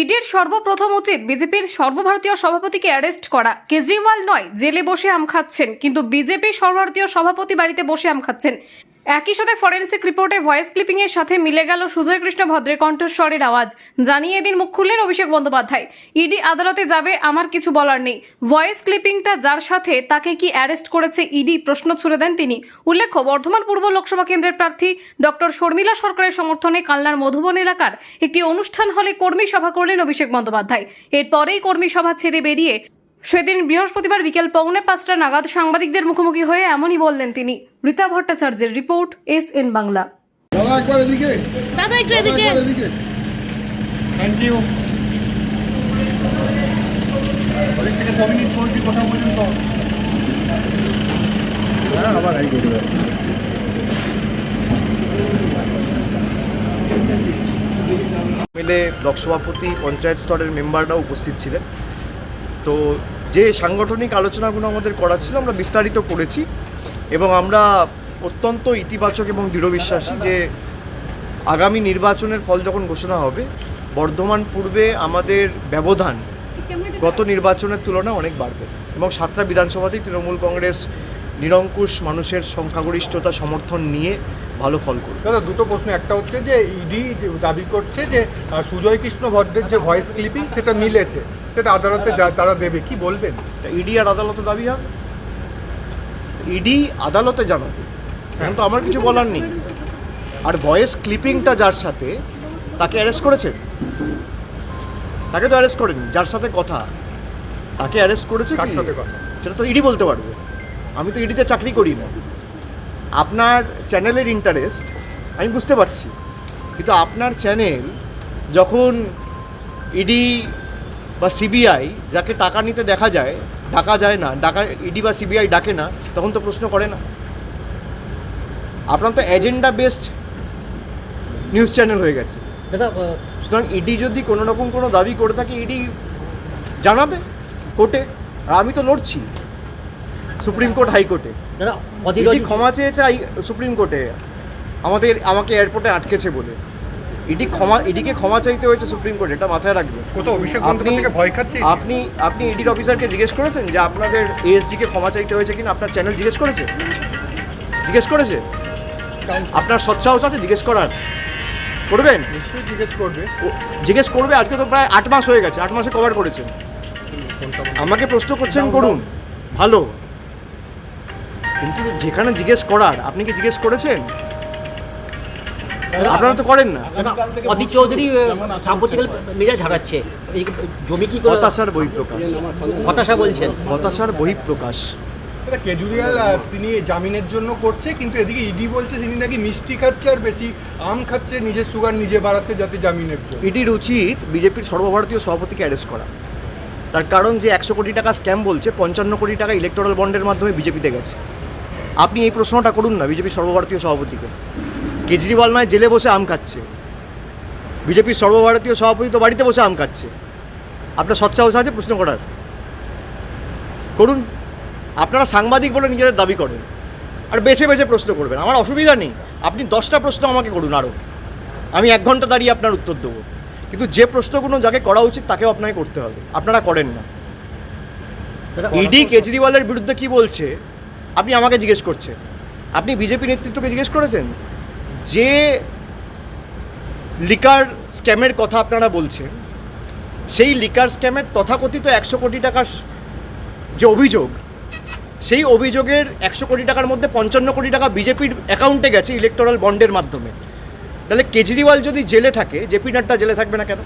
ইডির সর্বপ্রথম উচিত বিজেপির সর্বভারতীয় সভাপতিকে অ্যারেস্ট করা। কেজরিওয়াল নয়, জেলে বসে আম খাচ্ছেন, কিন্তু বিজেপি সর্বভারতীয় সভাপতি বাড়িতে বসে আম খাচ্ছেন। একই সাথে ফরেন্সিক রিপোর্টে ভয়েস ক্লিপিং এর সাথে মিলে গেল সুজয় কৃষ্ণ ভদ্রের কণ্ঠস্বরের আওয়াজ। জানিয়ে এদিন মুখ খুললেন অভিষেক বন্দ্যোপাধ্যায়। ইডি আদালতে যাবে, আমার কিছু বলার নেই। ভয়েস ক্লিপিংটা যার সাথে তাকে কি অ্যারেস্ট করেছে ইডি প্রশ্ন ছুড়ে দেন তিনি। উল্লেখ্য, বর্ধমান পূর্ব লোকসভা কেন্দ্রের প্রার্থী ডক্টর শর্মিলা সরকারের সমর্থনে কালনার মধুবন এলাকার একটি অনুষ্ঠান হলে কর্মী সভা করলেন অভিষেক বন্দ্যোপাধ্যায়। এরপরেই কর্মী সভা ছেড়ে বেরিয়ে সেদিন বৃহস্পতিবার বিকেল পৌনে পাঁচটা নাগাদ সাংবাদিকদের মুখোমুখি হয়ে এমনই বললেন তিনি। রীতা ভট্টাচার্যের রিপোর্ট এস এন বাংলা। দাদা একবার এদিকে। দাদা একটু এদিকে। থ্যাংক ইউ ওদিক থেকে ছ মিনিট চলছি কথা পর্যন্ত হ্যাঁ আবার মিলে ব্লক সভাপতি পঞ্চায়েত স্তরের মেম্বাররাও উপস্থিত ছিলেন। তো যে সাংগঠনিক আলোচনাগুলো আমাদের করা ছিল, আমরা বিস্তারিত করেছি এবং আমরা অত্যন্ত ইতিবাচক এবং দৃঢ় বিশ্বাসী যে আগামী নির্বাচনের ফল যখন ঘোষণা হবে, বর্ধমান পূর্বে আমাদের ব্যবধান গত নির্বাচনের তুলনায় অনেক বাড়বে এবং সাতটা বিধানসভাতেই তৃণমূল কংগ্রেস নিরঙ্কুশ মানুষের সংখ্যাগরিষ্ঠতা সমর্থন নিয়ে ভালো ফল করবে। দাদা, দুটো প্রশ্ন, একটা হচ্ছে যে, ইডি দাবি করছে যে সুজয় কৃষ্ণ ভদ্রের যে ভয়েস ক্লিপিং সেটা মিলেছে। সেটা আদালতে তারা দেবে কি বলবেন? ইডি আর আদালতে দাবি হবে ইডি আদালতে জানাবে। এখন তো আমার কিছু বলার নেই। আর ভয়েস ক্লিপিংটা যার সাথে তাকে অ্যারেস্ট করেছে? তাকে তো অ্যারেস্ট করেনি যার সাথে কথা। তাকে অ্যারেস্ট করেছে কার সাথে কথা? সেটা তো ইডি বলতে পারবে। আমি তো ইডিতে চাকরি করি না। আপনার চ্যানেলের ইন্টারেস্ট আমি বুঝতে পারছি। কিন্তু আপনার চ্যানেল যখন ইডি বা সিবিআই যাকে টাকা নিতে দেখা যায় ডাকা যায় না ডাকা ইডি বা সিবিআই ডাকে না তখন তো প্রশ্ন করে না। আপনার তো এজেন্ডা বেসড নিউজ চ্যানেল হয়ে গেছে। দাদা সুতরাং ইডি যদি কোনো রকম কোনো দাবি করে থাকে ইডি জানাবে কোর্টে। আর আমি তো লড়ছি সুপ্রিম কোর্ট হাইকোর্টে। ইডি ক্ষমা চেয়েছে সুপ্রিম কোর্টে। আমাদের আমাকে এয়ারপোর্টে আটকেছে বলে। ইডি ক্ষমা ইডিকে ক্ষমা চাইতে হয়েছে সুপ্রিম কোর্টে এটা মাথায় কোথাও অভিষেক বন্দ্যোপাধ্যায়কে ভয় খাচ্ছে আপনি আপনি ইডির অফিসারকে জিজ্ঞেস করেছেন যে আপনাদের ক্ষমা চাইতে হয়েছে কিনা? আপনার চ্যানেল জিজ্ঞেস করেছে? জিজ্ঞেস করেছে? আপনার সৎসাহস আছে জিজ্ঞেস করার? করবেন? নিশ্চয়ই জিজ্ঞেস করবে। জিজ্ঞেস করবে আজকে তো প্রায় আট মাস হয়ে গেছে আট মাসে কভার করেছেন আমাকে প্রশ্ন করছেন করুন। ভালো। কিন্তু যেখানে জিজ্ঞেস করার আপনি কি জিজ্ঞেস করেছেন? আপনারা তো করেন না। অধীর চৌধুরী সাম্প্রতিকাল মেজাজ ঝাড়াচ্ছে এই জমি কি হতাশার বহিঃপ্রকাশ। হতাশা বলছেন। হতাশার বহিঃপ্রকাশ। কেজরিওয়াল তিনি জামিনের জন্য করছে কিন্তু এদিকে ইডি বলছে তিনি নাকি মিষ্টি খাচ্ছে আর বেশি আম খাচ্ছে নিজের সুগার নিজে বাড়াচ্ছে যাতে জামিনের জন্য। ইডির উচিত বিজেপির সর্বভারতীয় সভাপতিকে অ্যারেস্ট করা। তার কারণ যে একশো কোটি টাকা স্ক্যাম বলছে পঞ্চান্ন কোটি টাকা ইলেকটোরাল বন্ডের মাধ্যমে বিজেপিতে গেছে। আপনি এই প্রশ্নটা করুন না বিজেপির সর্বভারতীয় সভাপতিকে। কেজরিওয়াল নয় জেলে বসে আম খাচ্ছে। বিজেপির সর্বভারতীয় সভাপতি তো বাড়িতে বসে আম খাচ্ছে। আপনার সৎসাহস আছে প্রশ্ন করার? করুন। আপনারা সাংবাদিক বলে নিজেদের দাবি করেন। আর বেছে বেছে প্রশ্ন করবেন। আমার অসুবিধা নেই। আপনি দশটা প্রশ্ন আমাকে করুন আরও। আমি এক ঘণ্টা দাঁড়িয়ে আপনার উত্তর দেবো। কিন্তু যে প্রশ্নগুলো যাকে করা উচিত তাকেও আপনাকে করতে হবে। আপনারা করেন না। ইডি কেজরিওয়ালের বিরুদ্ধে কি বলছে? আপনি আমাকে জিজ্ঞেস করছেন। আপনি বিজেপি নেতৃত্বকে জিজ্ঞেস করেছেন? যে লিকার স্ক্যামের কথা আপনারা বলছেন সেই লিকার স্ক্যামের তথাকথিত একশো কোটি টাকার যে অভিযোগ সেই অভিযোগের একশো কোটি টাকার মধ্যে পঞ্চান্ন কোটি টাকা বিজেপির অ্যাকাউন্টে গেছে ইলেকটোরাল বন্ডের মাধ্যমে। তাহলে কেজরিওয়াল যদি জেলে থাকে জেপি নাড্ডা জেলে থাকবে না কেন?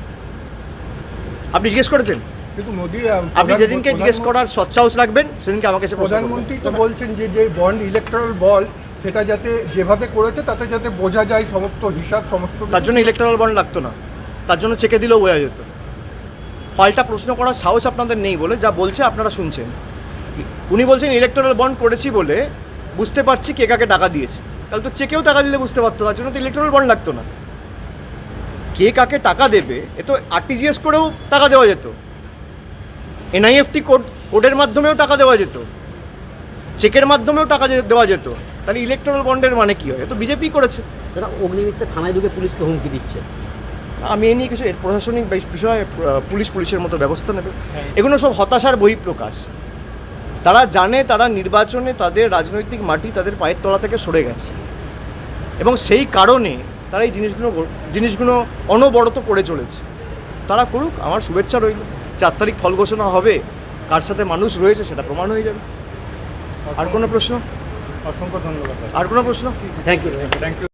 আপনি জিজ্ঞেস করেছেন? কিন্তু মোদি আপনি যেদিনকে জিজ্ঞেস করার সৎসাহস রাখবেন সেদিনকে আমাকে। প্রধানমন্ত্রী তো বলছেন যে যে বন্ড ইলেকট্রাল বল সেটা যাতে যেভাবে করেছে, তাতে যাতে বোঝা যায় সমস্ত হিসাব, সমস্ত তার জন্য ইলেকট্রাল বন্ড লাগতো না। তার জন্য চেকে দিলেও বোঝা যেত। পাল্টা প্রশ্ন করার সাহস আপনাদের নেই বলে যা বলছে আপনারা শুনছেন। উনি বলছেন ইলেকট্রাল বন্ড করেছি বলে বুঝতে পারছি কে কাকে টাকা দিয়েছে। তাহলে তো চেকেও টাকা দিলে বুঝতে পারতো তার জন্য তো ইলেকট্রাল বন্ড লাগতো না। কে কাকে টাকা দেবে, এ তো আরটিজিএস করেও টাকা দেওয়া যেত। এনআইএফটি কোড কোডের মাধ্যমেও টাকা দেওয়া যেত। চেকের মাধ্যমেও টাকা দেওয়া যেত। তাহলে ইলেকট্রাল বন্ডের মানে কি হয়? তো বিজেপি করেছে। দাদা অগ্নিমিত্রা থানায় ঢুকে পুলিশকে হুমকি দিচ্ছে? আমি এ নিয়ে কিছু এর প্রশাসনিক বিষ- বিষয়ে পুলিশ পুলিশের মতো ব্যবস্থা নেবে। এগুলো সব হতাশার বহিঃপ্রকাশ। তারা জানে তারা নির্বাচনে তাদের রাজনৈতিক মাটি তাদের পায়ের তলা থেকে সরে গেছে। এবং সেই কারণে তারা এই জিনিসগুলো জিনিসগুলো অনবরত করে চলেছে। তারা করুক আমার শুভেচ্ছা রইল। চার তারিখ ফল ঘোষণা হবে। কার সাথে মানুষ রয়েছে সেটা প্রমাণ হয়ে যাবে। আর কোনো প্রশ্ন? অসংখ্য ধন্যবাদ। আর কোনো প্রশ্ন? Thank you thank you